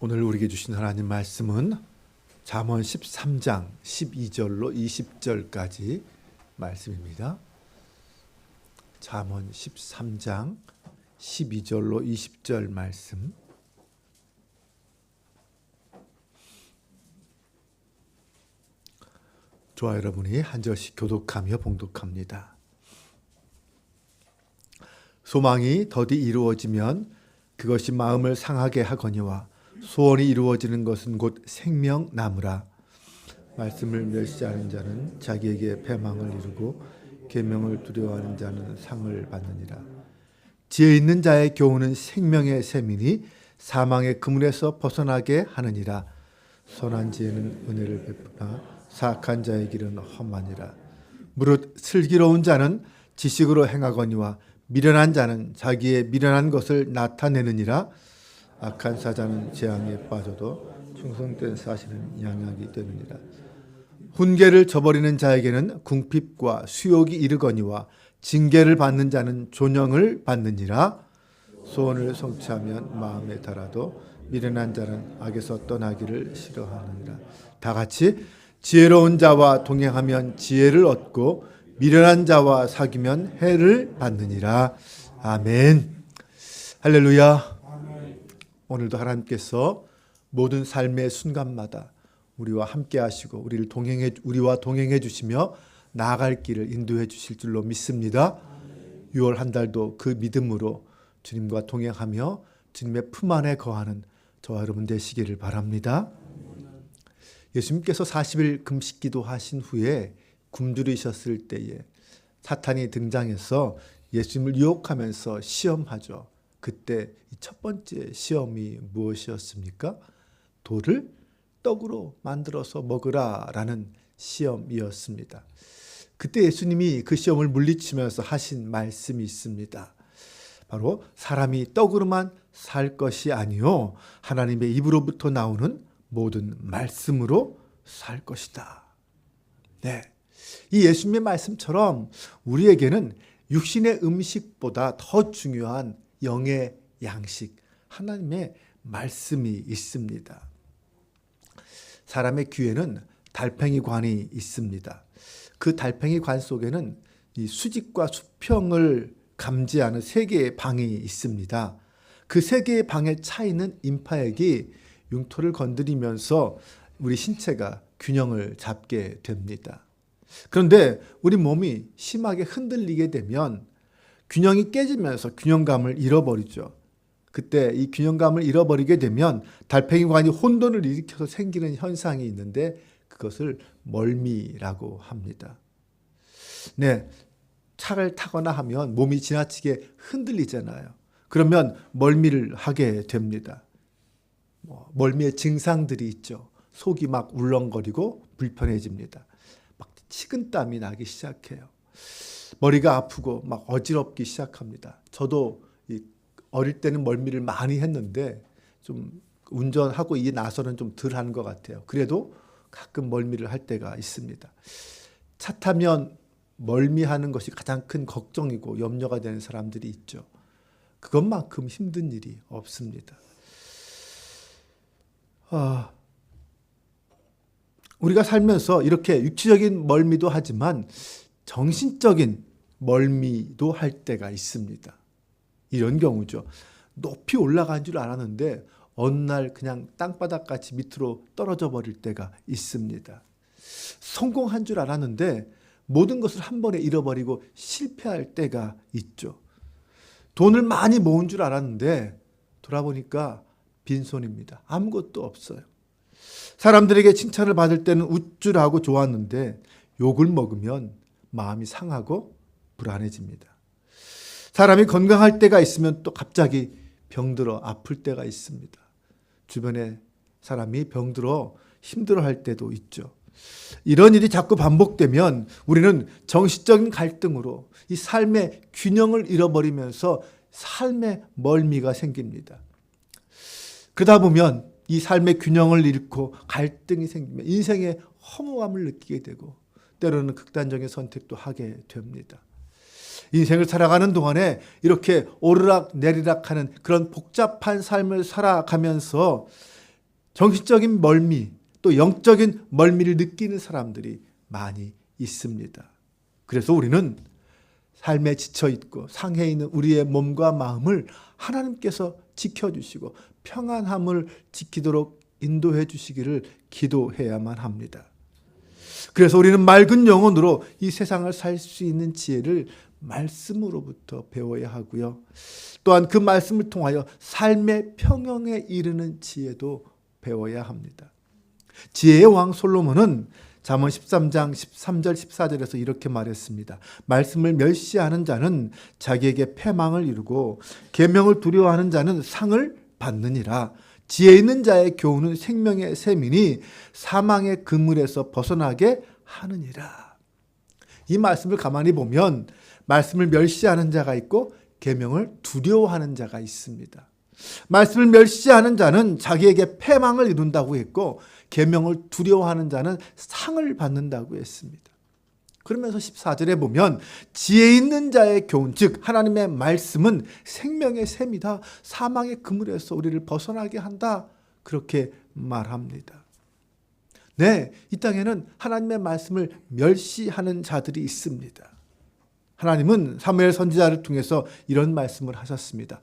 오늘 우리에게 주신 하나님 말씀은 잠언 13장 12절로 20절까지 말씀입니다. 잠언 13장 12절로 20절 말씀. 저와 여러분이 한 절씩 교독하며 봉독합니다. 소망이 더디 이루어지면 그것이 마음을 상하게 하거니와 소원이 이루어지는 것은 곧 생명나무라. 말씀을 멸시하는 자는 자기에게 패망을 이루고 계명을 두려워하는 자는 상을 받느니라. 지혜 있는 자의 교훈은 생명의 셈이니 사망의 그물에서 벗어나게 하느니라. 선한 지혜는 은혜를 베푸나 사악한 자의 길은 험하니라. 무릇 슬기로운 자는 지식으로 행하거니와 미련한 자는 자기의 미련한 것을 나타내느니라. 악한 사자는 재앙에 빠져도 충성된 사실은 양약이 되느니라. 훈계를 저버리는 자에게는 궁핍과 수욕이 이르거니와 징계를 받는 자는 존영을 받느니라. 소원을 성취하면 마음에 달아도 미련한 자는 악에서 떠나기를 싫어하느니라. 다 같이 지혜로운 자와 동행하면 지혜를 얻고 미련한 자와 사귀면 해를 받느니라. 아멘. 할렐루야. 오늘도 하나님께서 모든 삶의 순간마다 우리와 함께 하시고 우리를 동행해 우리와 동행해 주시며 나아갈 길을 인도해 주실 줄로 믿습니다. 6월 한 달도 그 믿음으로 주님과 동행하며 주님의 품 안에 거하는 저와 여러분 되시기를 바랍니다. 예수님께서 40일 금식 기도하신 후에 굶주리셨을 때에 사탄이 등장해서 예수님을 유혹하면서 시험하죠. 그때 첫 번째 시험이 무엇이었습니까? 돌을 떡으로 만들어서 먹으라라는 시험이었습니다. 그때 예수님이 그 시험을 물리치면서 하신 말씀이 있습니다. 바로 사람이 떡으로만 살 것이 아니요 하나님의 입으로부터 나오는 모든 말씀으로 살 것이다. 네. 이 예수님의 말씀처럼 우리에게는 육신의 음식보다 더 중요한 영의 양식, 하나님의 말씀이 있습니다. 사람의 귀에는 달팽이 관이 있습니다. 그 달팽이 관 속에는 이 수직과 수평을 감지하는 세 개의 방이 있습니다. 그 세 개의 방의 차이는 임파액이 융토를 건드리면서 우리 신체가 균형을 잡게 됩니다. 그런데 우리 몸이 심하게 흔들리게 되면 균형이 깨지면서 균형감을 잃어버리죠. 그때 이 균형감을 잃어버리게 되면 달팽이관이 혼돈을 일으켜서 생기는 현상이 있는데 그것을 멀미라고 합니다. 네. 차를 타거나 하면 몸이 지나치게 흔들리잖아요. 그러면 멀미를 하게 됩니다. 뭐 멀미의 증상들이 있죠. 속이 막 울렁거리고 불편해집니다. 막 식은땀이 나기 시작해요. 머리가 아프고 막 어지럽기 시작합니다. 저도 어릴 때는 멀미를 많이 했는데 좀 운전하고 이게 나서는 좀덜 하는 것 같아요. 그래도 가끔 멀미를 할 때가 있습니다. 차 타면 멀미하는 것이 가장 큰 걱정이고 염려가 되는 사람들이 있죠. 그것만큼 힘든 일이 없습니다. 아, 우리가 살면서 이렇게 육체적인 멀미도 하지만 정신적인 멀미도 할 때가 있습니다. 이런 경우죠. 높이 올라간 줄 알았는데 어느 날 그냥 땅바닥 같이 밑으로 떨어져 버릴 때가 있습니다. 성공한 줄 알았는데 모든 것을 한 번에 잃어버리고 실패할 때가 있죠. 돈을 많이 모은 줄 알았는데 돌아보니까 빈손입니다. 아무것도 없어요. 사람들에게 칭찬을 받을 때는 우쭐하고 좋았는데 욕을 먹으면 마음이 상하고 불안해집니다. 사람이 건강할 때가 있으면 또 갑자기 병들어 아플 때가 있습니다. 주변에 사람이 병들어 힘들어 할 때도 있죠. 이런 일이 자꾸 반복되면 우리는 정신적인 갈등으로 이 삶의 균형을 잃어버리면서 삶의 멀미가 생깁니다. 그러다 보면 이 삶의 균형을 잃고 갈등이 생기면 인생의 허무함을 느끼게 되고 때로는 극단적인 선택도 하게 됩니다. 인생을 살아가는 동안에 이렇게 오르락 내리락 하는 그런 복잡한 삶을 살아가면서 정신적인 멀미 또 영적인 멀미를 느끼는 사람들이 많이 있습니다. 그래서 우리는 삶에 지쳐 있고 상해 있는 우리의 몸과 마음을 하나님께서 지켜주시고 평안함을 지키도록 인도해 주시기를 기도해야만 합니다. 그래서 우리는 맑은 영혼으로 이 세상을 살 수 있는 지혜를 말씀으로부터 배워야 하고요. 또한 그 말씀을 통하여 삶의 평형에 이르는 지혜도 배워야 합니다. 지혜의 왕 솔로몬은 잠언 13장 13절 14절에서 이렇게 말했습니다. 말씀을 멸시하는 자는 자기에게 패망을 이루고 계명을 두려워하는 자는 상을 받느니라. 지혜 있는 자의 교훈은 생명의 샘이니 사망의 그물에서 벗어나게 하느니라. 이 말씀을 가만히 보면 말씀을 멸시하는 자가 있고 계명을 두려워하는 자가 있습니다. 말씀을 멸시하는 자는 자기에게 패망을 이룬다고 했고 계명을 두려워하는 자는 상을 받는다고 했습니다. 그러면서 14절에 보면 지혜 있는 자의 교훈 즉 하나님의 말씀은 생명의 샘이다. 사망의 그물에서 우리를 벗어나게 한다. 그렇게 말합니다. 네, 이 땅에는 하나님의 말씀을 멸시하는 자들이 있습니다. 하나님은 사무엘 선지자를 통해서 이런 말씀을 하셨습니다.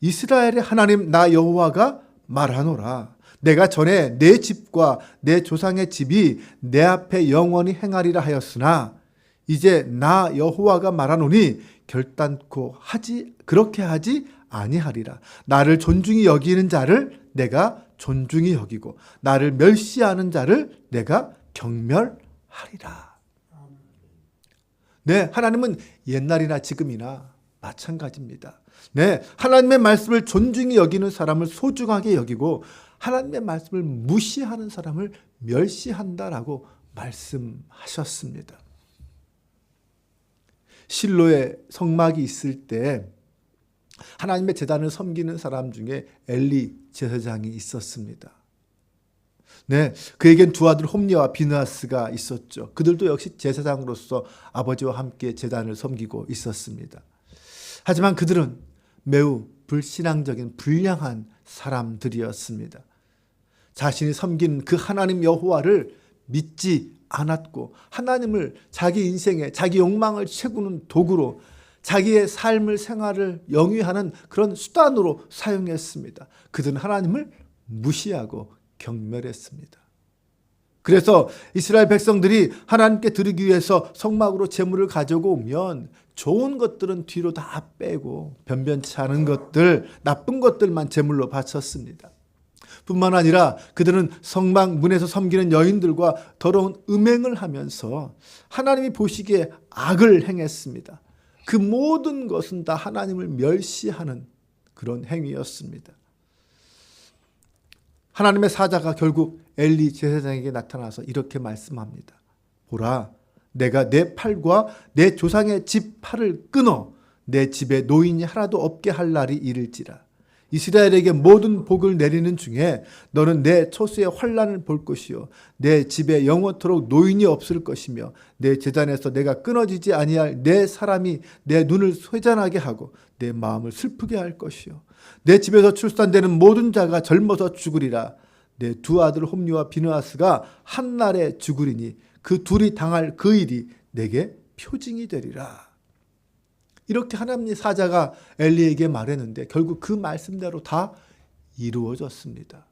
이스라엘의 하나님 나 여호와가 말하노라. 내가 전에 내 집과 내 조상의 집이 내 앞에 영원히 행하리라 하였으나 이제 나 여호와가 말하노니 결단코 하지 그렇게 하지 아니하리라. 나를 존중히 여기는 자를 내가 존중히 여기고 나를 멸시하는 자를 내가 경멸하리라. 네, 하나님은 옛날이나 지금이나 마찬가지입니다. 네, 하나님의 말씀을 존중히 여기는 사람을 소중하게 여기고 하나님의 말씀을 무시하는 사람을 멸시한다라고 말씀하셨습니다. 실로의 성막이 있을 때 하나님의 재단을 섬기는 사람 중에 엘리 제사장이 있었습니다. 네, 그에겐 두 아들 홈리와 비나스가 있었죠. 그들도 역시 제사장으로서 아버지와 함께 재단을 섬기고 있었습니다. 하지만 그들은 매우 불신앙적인 불량한 사람들이었습니다. 자신이 섬긴 그 하나님 여호와를 믿지 않았고 하나님을 자기 인생에 자기 욕망을 채우는 도구로 자기의 삶을 생활을 영위하는 그런 수단으로 사용했습니다. 그들은 하나님을 무시하고 경멸했습니다. 그래서 이스라엘 백성들이 하나님께 드리기 위해서 성막으로 제물을 가져고 오면 좋은 것들은 뒤로 다 빼고 변변치 않은 것들, 나쁜 것들만 제물로 바쳤습니다. 뿐만 아니라 그들은 성막 문에서 섬기는 여인들과 더러운 음행을 하면서 하나님이 보시기에 악을 행했습니다. 그 모든 것은 다 하나님을 멸시하는 그런 행위였습니다. 하나님의 사자가 결국 엘리 제사장에게 나타나서 이렇게 말씀합니다. 보라, 내가 내 팔과 내 조상의 집 팔을 끊어 내 집에 노인이 하나도 없게 할 날이 이를지라. 이스라엘에게 모든 복을 내리는 중에 너는 내 초수의 환란을 볼 것이요. 내 집에 영원토록 노인이 없을 것이며 내 재단에서 내가 끊어지지 아니할 내 사람이 내 눈을 쇠잔하게 하고 내 마음을 슬프게 할 것이요. 내 집에서 출산되는 모든 자가 젊어서 죽으리라. 내 두 아들 홈리와 비느하스가 한 날에 죽으리니 그 둘이 당할 그 일이 내게 표징이 되리라. 이렇게 하나님의 사자가 엘리에게 말했는데 결국 그 말씀대로 다 이루어졌습니다.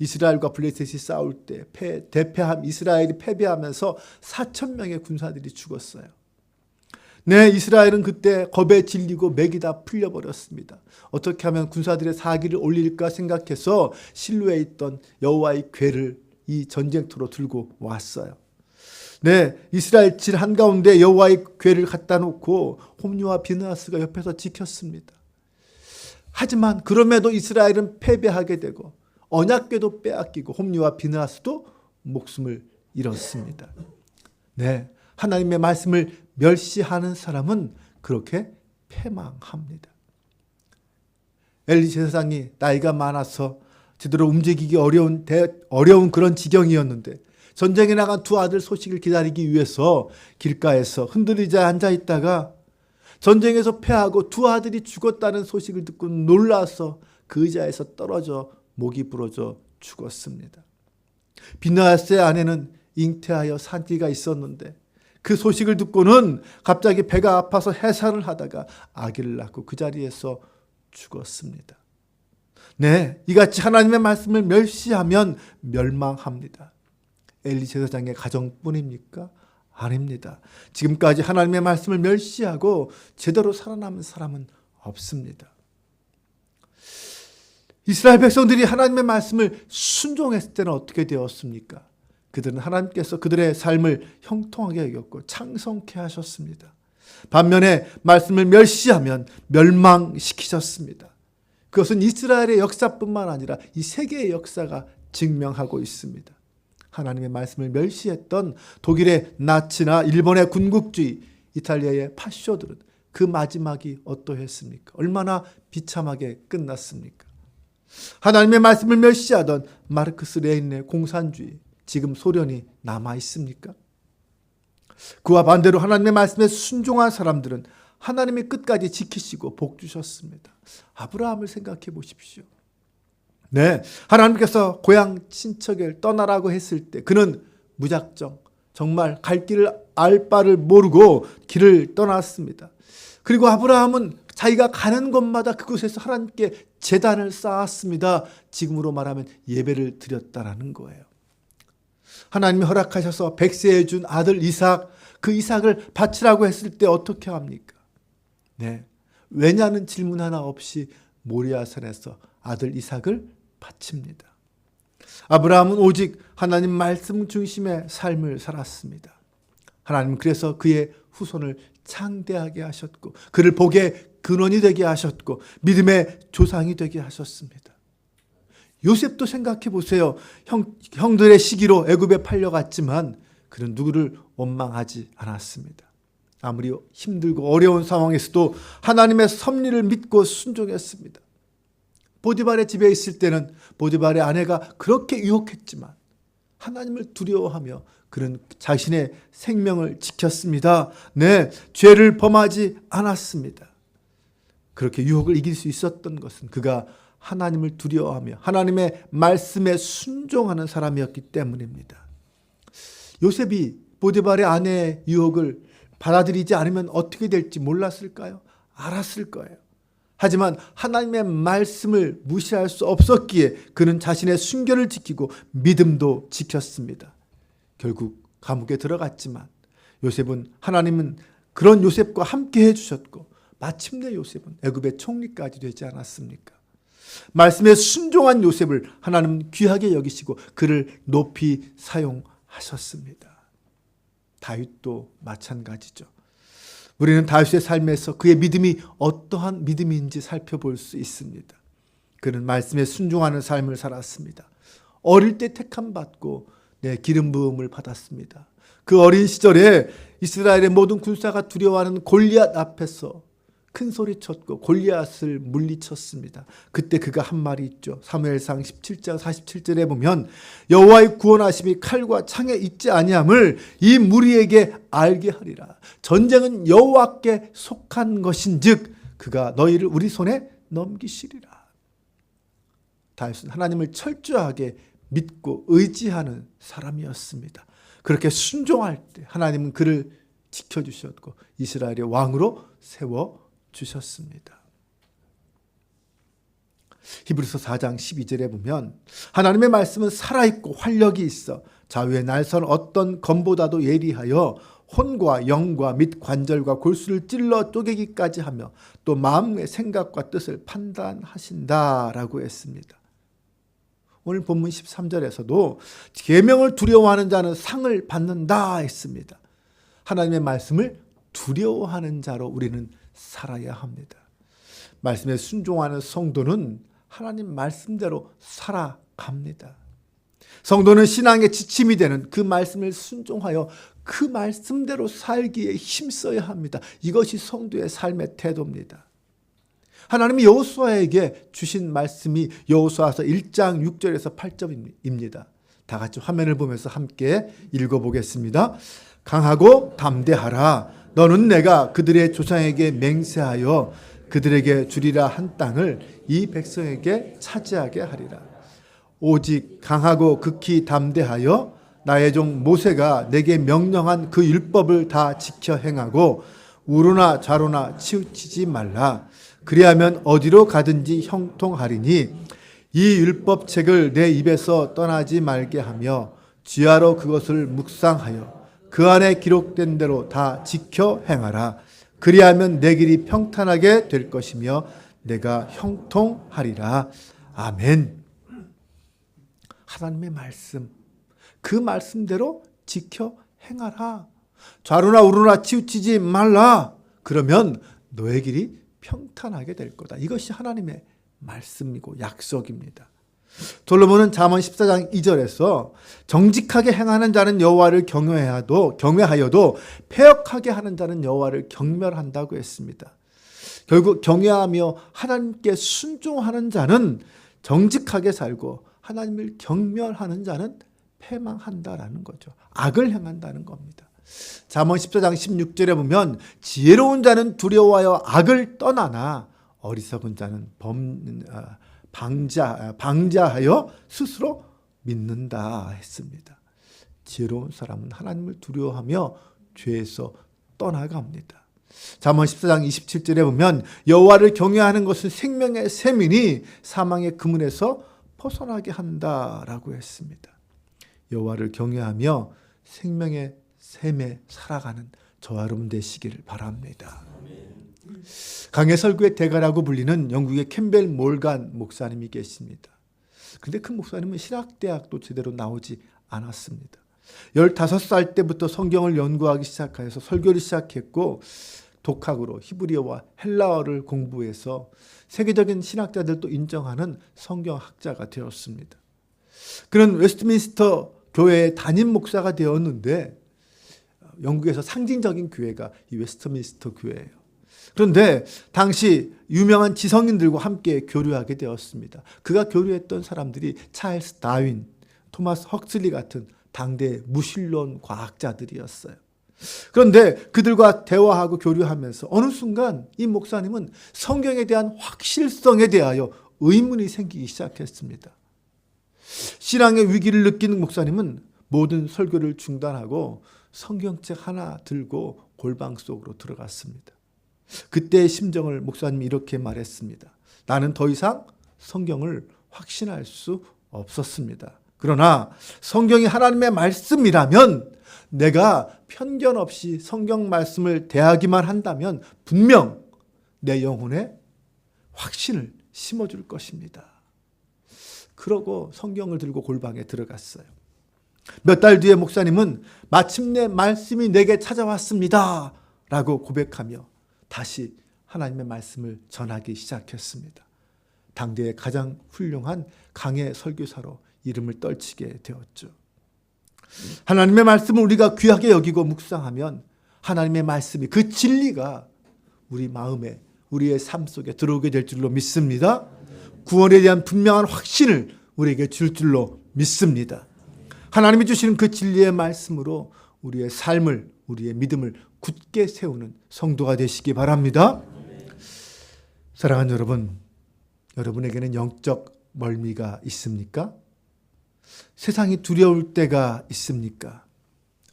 이스라엘과 블레셋이 싸울 때 패, 대패함 이스라엘이 패배하면서 4천 명의 군사들이 죽었어요. 네, 이스라엘은 그때 겁에 질리고 맥이 다 풀려버렸습니다. 어떻게 하면 군사들의 사기를 올릴까 생각해서 실루에 있던 여호와의 궤를 이 전쟁터로 들고 왔어요. 네, 이스라엘 질 한가운데 여호와의 궤를 갖다 놓고 홈리와 비느하스가 옆에서 지켰습니다. 하지만 그럼에도 이스라엘은 패배하게 되고 언약궤도 빼앗기고 홈리와 비느하스도 목숨을 잃었습니다. 네, 하나님의 말씀을 멸시하는 사람은 그렇게 패망합니다. 엘리 제사장이 나이가 많아서 제대로 움직이기 어려운 대, 어려운 그런 지경이었는데 전쟁에 나간 두 아들 소식을 기다리기 위해서 길가에서 흔들리자 앉아 있다가 전쟁에서 패하고 두 아들이 죽었다는 소식을 듣고 놀라서 그 의자에서 떨어져 목이 부러져 죽었습니다. 비나스의 아내는 잉태하여 산기가 있었는데 그 소식을 듣고는 갑자기 배가 아파서 해산을 하다가 아기를 낳고 그 자리에서 죽었습니다. 네, 이같이 하나님의 말씀을 멸시하면 멸망합니다. 엘리 제사장의 가정뿐입니까? 아닙니다. 지금까지 하나님의 말씀을 멸시하고 제대로 살아남은 사람은 없습니다. 이스라엘 백성들이 하나님의 말씀을 순종했을 때는 어떻게 되었습니까? 그들은 하나님께서 그들의 삶을 형통하게 여겼고 창성케 하셨습니다. 반면에 말씀을 멸시하면 멸망시키셨습니다. 그것은 이스라엘의 역사뿐만 아니라 이 세계의 역사가 증명하고 있습니다. 하나님의 말씀을 멸시했던 독일의 나치나 일본의 군국주의, 이탈리아의 파쇼들은 그 마지막이 어떠했습니까? 얼마나 비참하게 끝났습니까? 하나님의 말씀을 멸시하던 마르크스 레인의 공산주의, 지금 소련이 남아 있습니까? 그와 반대로 하나님의 말씀에 순종한 사람들은 하나님의 끝까지 지키시고 복 주셨습니다. 아브라함을 생각해 보십시오. 네, 하나님께서 고향 친척을 떠나라고 했을 때 그는 무작정 정말 갈 길을 알 바를 모르고 길을 떠났습니다. 그리고 아브라함은 자기가 가는 곳마다 그곳에서 하나님께 재단을 쌓았습니다. 지금으로 말하면 예배를 드렸다라는 거예요. 하나님이 허락하셔서 백세해 준 아들 이삭, 그 이삭을 바치라고 했을 때 어떻게 합니까? 네. 왜냐는 질문 하나 없이 모리아산에서 아들 이삭을 바칩니다. 아브라함은 오직 하나님 말씀 중심의 삶을 살았습니다. 하나님 그래서 그의 후손을 창대하게 하셨고 그를 복의 근원이 되게 하셨고 믿음의 조상이 되게 하셨습니다. 요셉도 생각해 보세요. 형, 형들의 시기로 애굽에 팔려갔지만 그는 누구를 원망하지 않았습니다. 아무리 힘들고 어려운 상황에서도 하나님의 섭리를 믿고 순종했습니다. 보디발의 집에 있을 때는 보디발의 아내가 그렇게 유혹했지만 하나님을 두려워하며 그는 자신의 생명을 지켰습니다. 네, 죄를 범하지 않았습니다. 그렇게 유혹을 이길 수 있었던 것은 그가 하나님을 두려워하며 하나님의 말씀에 순종하는 사람이었기 때문입니다. 요셉이 보디발의 아내의 유혹을 받아들이지 않으면 어떻게 될지 몰랐을까요? 알았을 거예요. 하지만 하나님의 말씀을 무시할 수 없었기에 그는 자신의 순결을 지키고 믿음도 지켰습니다. 결국 감옥에 들어갔지만 요셉은 하나님은 그런 요셉과 함께 해주셨고 마침내 요셉은 애굽의 총리까지 되지 않았습니까? 말씀에 순종한 요셉을 하나님 귀하게 여기시고 그를 높이 사용하셨습니다. 다윗도 마찬가지죠. 우리는 다윗의 삶에서 그의 믿음이 어떠한 믿음인지 살펴볼 수 있습니다. 그는 말씀에 순종하는 삶을 살았습니다. 어릴 때 택함 받고 내 기름 부음을 받았습니다. 그 어린 시절에 이스라엘의 모든 군사가 두려워하는 골리앗 앞에서 큰 소리 쳤고 골리앗을 물리쳤습니다. 그때 그가 한 말이 있죠. 사무엘상 17장 47절에 보면 여호와의 구원하심이 칼과 창에 있지 아니함을 이 무리에게 알게 하리라. 전쟁은 여호와께 속한 것인즉 그가 너희를 우리 손에 넘기시리라. 다윗은 하나님을 철저하게 믿고 의지하는 사람이었습니다. 그렇게 순종할 때 하나님은 그를 지켜주셨고 이스라엘의 왕으로 세워 주셨습니다. 히브리서 4장 12절에 보면 하나님의 말씀은 살아있고 활력이 있어 좌우의 날선 어떤 검보다도 예리하여 혼과 영과 및 관절과 골수를 찔러 쪼개기까지 하며 또 마음의 생각과 뜻을 판단하신다라고 했습니다. 오늘 본문 13절에서도 계명을 두려워하는 자는 상을 받는다 했습니다. 하나님의 말씀을 두려워하는 자로 우리는 살아야 합니다. 말씀에 순종하는 성도는 하나님 말씀대로 살아갑니다. 성도는 신앙의 지침이 되는 그 말씀을 순종하여 그 말씀대로 살기에 힘써야 합니다. 이것이 성도의 삶의 태도입니다. 하나님이 여호수아에게 주신 말씀이 여호수아서 1장 6절에서 8절입니다. 다 같이 화면을 보면서 함께 읽어보겠습니다. 강하고 담대하라. 너는 내가 그들의 조상에게 맹세하여 그들에게 주리라 한 땅을 이 백성에게 차지하게 하리라. 오직 강하고 극히 담대하여 나의 종 모세가 내게 명령한 그 율법을 다 지켜 행하고 우로나 좌로나 치우치지 말라. 그리하면 어디로 가든지 형통하리니 이 율법책을 내 입에서 떠나지 말게 하며 지하로 그것을 묵상하여 그 안에 기록된 대로 다 지켜 행하라. 그리하면 내 길이 평탄하게 될 것이며 내가 형통하리라. 아멘. 하나님의 말씀, 그 말씀대로 지켜 행하라. 좌로나 우로나 치우치지 말라. 그러면 너의 길이 평탄하게 될 거다. 이것이 하나님의 말씀이고 약속입니다. 솔로몬은 잠언 14장 2절에서 정직하게 행하는 자는 여호와를 경외하도 경외하여도 폐역하게 하는 자는 여호와를 경멸한다고 했습니다. 결국 경외하며 하나님께 순종하는 자는 정직하게 살고 하나님을 경멸하는 자는 패망한다라는 거죠. 악을 행한다는 겁니다. 잠언 14장 16절에 보면 지혜로운 자는 두려워하여 악을 떠나나 어리석은 자는 범 아, 방자 방자하여 스스로 믿는다 했습니다. 지혜로운 사람은 하나님을 두려워하며 죄에서 떠나갑니다. 잠언 14장 27절에 보면 여호와를 경외하는 것은 생명의 샘이니 사망의 그물에서 벗어나게 한다라고 했습니다. 여호와를 경외하며 생명의 샘에 살아가는 저와 여러분 되시기를 바랍니다. 강해 설교의 대가라고 불리는 영국의 캠벨 몰간 목사님이 계십니다. 근데 그 목사님은 신학대학도 제대로 나오지 않았습니다. 15살 때부터 성경을 연구하기 시작해서 설교를 시작했고 독학으로 히브리어와 헬라어를 공부해서 세계적인 신학자들도 인정하는 성경학자가 되었습니다. 그는 웨스트민스터 교회의 담임 목사가 되었는데 영국에서 상징적인 교회가 이 웨스트민스터 교회예요. 그런데 당시 유명한 지성인들과 함께 교류하게 되었습니다. 그가 교류했던 사람들이 찰스 다윈, 토마스 헉슬리 같은 당대 무신론 과학자들이었어요. 그런데 그들과 대화하고 교류하면서 어느 순간 이 목사님은 성경에 대한 확실성에 대하여 의문이 생기기 시작했습니다. 신앙의 위기를 느끼는 목사님은 모든 설교를 중단하고 성경책 하나 들고 골방 속으로 들어갔습니다. 그때의 심정을 목사님이 이렇게 말했습니다. 나는 더 이상 성경을 확신할 수 없었습니다. 그러나 성경이 하나님의 말씀이라면 내가 편견 없이 성경 말씀을 대하기만 한다면 분명 내 영혼에 확신을 심어줄 것입니다. 그러고 성경을 들고 골방에 들어갔어요. 몇 달 뒤에 목사님은 마침내 말씀이 내게 찾아왔습니다. 라고 고백하며 다시 하나님의 말씀을 전하기 시작했습니다. 당대의 가장 훌륭한 강의 설교사로 이름을 떨치게 되었죠. 하나님의 말씀을 우리가 귀하게 여기고 묵상하면 하나님의 말씀이 그 진리가 우리 마음에 우리의 삶 속에 들어오게 될 줄로 믿습니다. 구원에 대한 분명한 확신을 우리에게 줄 줄로 믿습니다. 하나님이 주시는 그 진리의 말씀으로 우리의 삶을 우리의 믿음을 굳게 세우는 성도가 되시기 바랍니다. 사랑하는 여러분, 여러분에게는 영적 멀미가 있습니까? 세상이 두려울 때가 있습니까?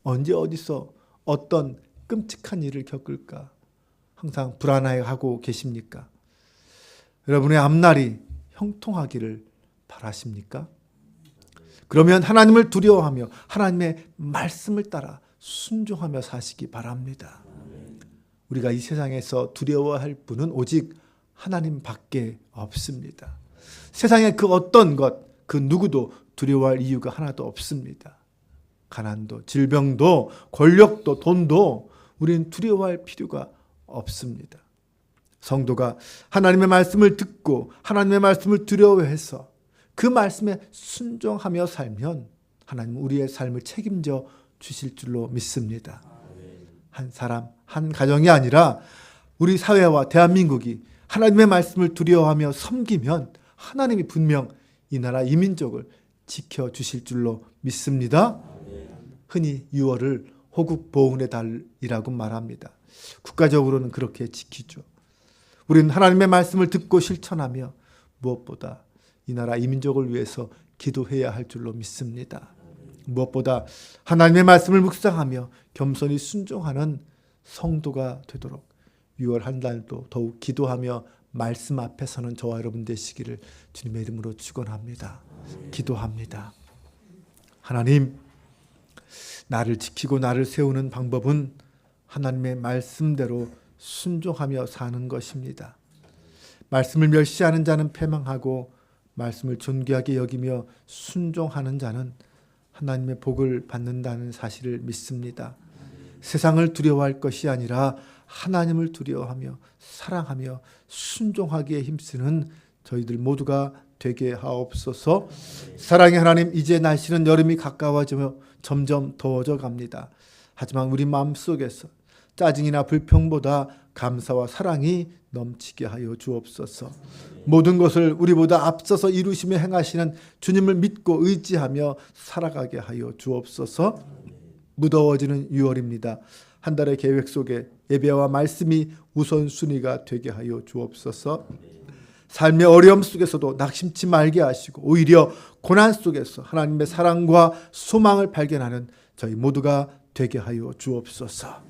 언제 어디서 어떤 끔찍한 일을 겪을까? 항상 불안해하고 계십니까? 여러분의 앞날이 형통하기를 바라십니까? 그러면 하나님을 두려워하며 하나님의 말씀을 따라 순종하며 사시기 바랍니다. 우리가 이 세상에서 두려워할 분은 오직 하나님밖에 없습니다. 세상의 그 어떤 것, 그 누구도 두려워할 이유가 하나도 없습니다. 가난도, 질병도, 권력도, 돈도 우리는 두려워할 필요가 없습니다. 성도가 하나님의 말씀을 듣고 하나님의 말씀을 두려워해서 그 말씀에 순종하며 살면 하나님 우리의 삶을 책임져 주실 줄로 믿습니다. 한 사람, 한 가정이 아니라 우리 사회와 대한민국이 하나님의 말씀을 두려워하며 섬기면 하나님이 분명 이 나라 이민족을 지켜 주실 줄로 믿습니다. 흔히 6월을 호국 보훈의 달이라고 말합니다. 국가적으로는 그렇게 지키죠. 우리는 하나님의 말씀을 듣고 실천하며 무엇보다 이 나라 이민족을 위해서 기도해야 할 줄로 믿습니다. 무엇보다 하나님의 말씀을 묵상하며 겸손히 순종하는 성도가 되도록 6월 한 달도 더욱 기도하며 말씀 앞에 서는 저와 여러분 되시기를 주님의 이름으로 축원합니다. 기도합니다. 하나님 나를 지키고 나를 세우는 방법은 하나님의 말씀대로 순종하며 사는 것입니다. 말씀을 멸시하는 자는 패망하고 말씀을 존귀하게 여기며 순종하는 자는 하나님의 복을 받는다는 사실을 믿습니다. 세상을 두려워할 것이 아니라 하나님을 두려워하며 사랑하며 순종하기에 힘쓰는 저희들 모두가 되게 하옵소서. 사랑의 하나님, 이제 날씨는 여름이 가까워지며 점점 더워져 갑니다. 하지만 우리 마음 속에서 짜증이나 불평보다 감사와 사랑이 넘치게 하여 주옵소서. 모든 것을 우리보다 앞서서 이루시며 행하시는 주님을 믿고 의지하며 살아가게 하여 주옵소서. 무더워지는 6월입니다. 한 달의 계획 속에 예배와 말씀이 우선순위가 되게 하여 주옵소서. 삶의 어려움 속에서도 낙심치 말게 하시고 오히려 고난 속에서 하나님의 사랑과 소망을 발견하는 저희 모두가 되게 하여 주옵소서.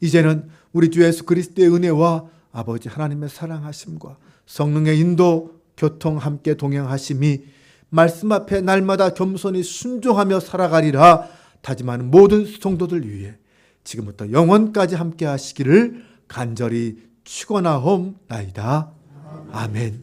이제는 우리 주 예수 그리스도의 은혜와 아버지 하나님의 사랑하심과 성령의 인도 교통 함께 동행하심이 말씀 앞에 날마다 겸손히 순종하며 살아가리라 다짐하는 모든 성도들 위해 지금부터 영원까지 함께 하시기를 간절히 축원하옵나이다. 아멘.